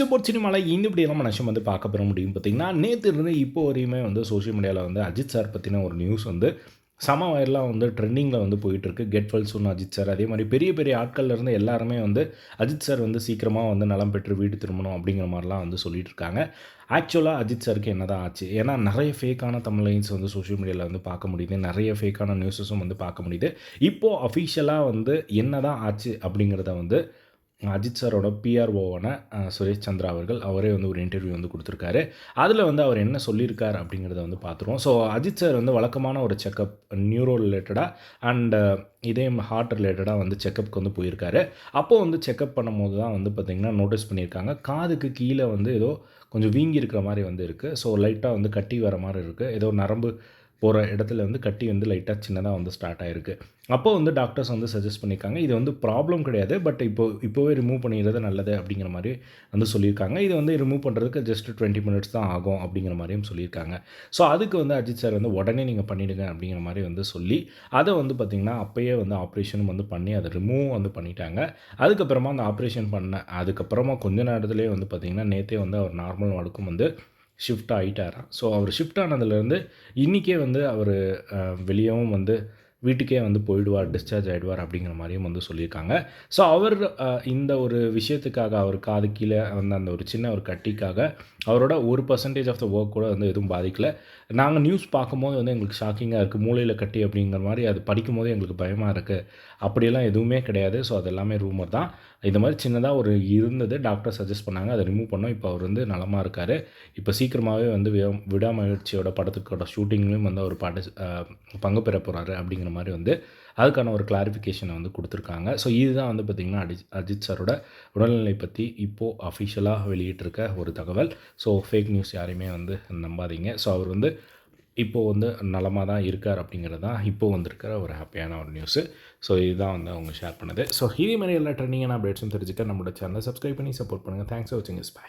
இஷ்டப்போர் சினிமாவில் இந்த இப்படியெல்லாம் மனுஷன் வந்து பார்க்க பெற முடியும் பார்த்தீங்கன்னா நேற்று இருந்து இப்போ வரையுமே வந்து சோஷியல் மீடியாவில் வந்து அஜித் சார் பற்றின ஒரு நியூஸ் வந்து சம வயர்லாம் வந்து ட்ரெண்டிங்கில் வந்து போயிட்டுருக்கு get well soon Ajith sir அதே மாதிரி பெரிய பெரிய ஆட்கள்ல இருந்து எல்லாருமே வந்து அஜித் சார் வந்து சீக்கிரமாக வந்து நலம் பெற்று வீடு திரும்பணும் அப்படிங்கிற மாதிரிலாம் வந்து சொல்லிட்டு இருக்காங்க. ஆக்சுவலாக அஜித் சாருக்கு என்ன தான் ஆச்சு? ஏன்னா நிறைய ஃபேக்கான தமிழ்லைன்ஸ் வந்து சோஷியல் மீடியாவில் வந்து பார்க்க முடியுது. நிறைய ஃபேக்கான நியூஸஸும் வந்து பார்க்க முடியுது. இப்போது அஃபிஷியலாக வந்து என்ன தான் ஆச்சு அப்படிங்கிறத வந்து அஜித் சாரோட பிஆர்ஓவான சுரேஷ் சந்திரா அவர்கள் அவரே வந்து ஒரு இன்டர்வியூ வந்து கொடுத்துருக்காரு. அதில் வந்து அவர் என்ன சொல்லியிருக்கார் அப்படிங்கிறத வந்து பார்த்துருவோம். ஸோ அஜித் சார் வந்து வழக்கமான ஒரு செக்கப் நியூரோ ரிலேட்டடாக அண்ட் இதயம் ஹார்ட் ரிலேட்டடாக வந்து செக்கப்புக்கு வந்து போயிருக்காரு. அப்போது வந்து செக்கப் பண்ணும்போது தான் வந்து பார்த்திங்கன்னா நோட்டீஸ் பண்ணியிருக்காங்க. காதுக்கு கீழே வந்து ஏதோ கொஞ்சம் வீங்கி இருக்கிற மாதிரி வந்து இருக்குது ஸோ லைட்டாக வந்து கட்டி வர மாதிரி இருக்குது ஏதோ நரம்பு போகிற இடத்துல வந்து கட்டி வந்து லைட்டாக சின்னதாக வந்து ஸ்டார்ட் ஆகிருக்கு அப்போ வந்து டாக்டர்ஸ் வந்து சஜஸ்ட் பண்ணியிருக்காங்க. இது வந்து ப்ராப்ளம் கிடையாது. பட் இப்போ இப்போவே ரிமூவ் பண்ணிடுறது நல்லது அப்படிங்கிற மாதிரி வந்து சொல்லியிருக்காங்க. இது வந்து ரிமூவ் பண்ணுறதுக்கு ஜஸ்ட் டுவெண்ட்டி மினிட்ஸ் தான் ஆகும் அப்படிங்கிற மாதிரியும் சொல்லியிருக்காங்க. ஸோ அதுக்கு வந்து அஜித் சார் வந்து உடனே நீங்கள் பண்ணிவிடுங்க அப்படிங்கிற மாதிரி வந்து சொல்லி அதை வந்து பார்த்திங்கன்னா அப்போயே வந்து ஆப்ரேஷனும் வந்து பண்ணி அதை ரிமூவ் வந்து பண்ணிட்டாங்க. அதுக்கப்புறமா அந்த ஆப்ரேஷன் பண்ண அதுக்கப்புறமா கொஞ்ச நேரத்துலேயே வந்து பார்த்திங்கன்னா நேற்றே வந்து அவர் நார்மல் வார்டுக்கும் வந்து ஷிஃப்ட் ஆகிட்டாராம் ஸோ அவர் ஷிஃப்ட் ஆனதுலேருந்து இன்றைக்கே வந்து அவர் வெளியவும் வந்து வீட்டுக்கே வந்து போயிடுவார் டிஸ்சார்ஜ் ஆகிடுவார் அப்படிங்கிற மாதிரியும் வந்து சொல்லியிருக்காங்க ஸோ அவர் இந்த ஒரு விஷயத்துக்காக அவர் காது கீழே வந்து அந்த ஒரு சின்ன ஒரு கட்டிக்காக அவரோட ஒரு பர்சன்டேஜ் ஆஃப் த ஒர்க் கூட வந்து எதுவும் பாதிக்கலை நாங்கள் நியூஸ் பார்க்கும்போது வந்து எங்களுக்கு ஷாக்கிங்காக இருக்குது மூளையில் கட்டி அப்படிங்கிற மாதிரி அது படிக்கும் போது எங்களுக்கு பயமாக இருக்குது அப்படியெல்லாம் எதுவுமே கிடையாது ஸோ அது எல்லாமே ரூமர் தான் இந்த மாதிரி சின்னதாக ஒரு இருந்தது டாக்டர் சஜஸ்ட் பண்ணாங்க அதை ரிமூவ் பண்ணோம் இப்போ அவர் வந்து நலமாக இருக்கார் இப்போ சீக்கிரமாகவே வந்து விடா- விடாமுயற்சியோட படத்துக்கோட ஷூட்டிங்லேயும் வந்து அவர் பாட்டு பங்கு பெற போகிறாரு அப்படிங்கிற மாதிரி வந்து அதுக்கான ஒரு கிளாரிஃபிகேஷனை வந்து கொடுத்துருக்காங்க. ஸோ இதுதான் வந்து பார்த்திங்கன்னா அஜித் அஜித் சாரோட உடல்நிலை பற்றி இப்போது அஃபிஷியலாக வெளியிட்டிருக்க ஒரு தகவல். ஸோ ஃபேக் நியூஸ் யாரையுமே வந்து நம்பாதீங்க. ஸோ அவர் வந்து இப்போது வந்து நலமாக தான் இருக்கார் அப்படிங்கிறது தான் இப்போது வந்திருக்கிற ஒரு ஹாப்பியான ஒரு நியூஸு ஸோ இதுதான் வந்து அவங்க ஷேர் பண்ணது. ஸோ இதே மாதிரி எல்லா ட்ரெண்டிங்கான அப்டேட்ஸும் தெரிஞ்சுக்க நம்மளோட சேனலை சப்ஸ்கிரைப் பண்ணி சப்போர்ட் பண்ணுங்கள் தேங்க்ஸ் ஃபார் வாட்சிங் இஸ் பை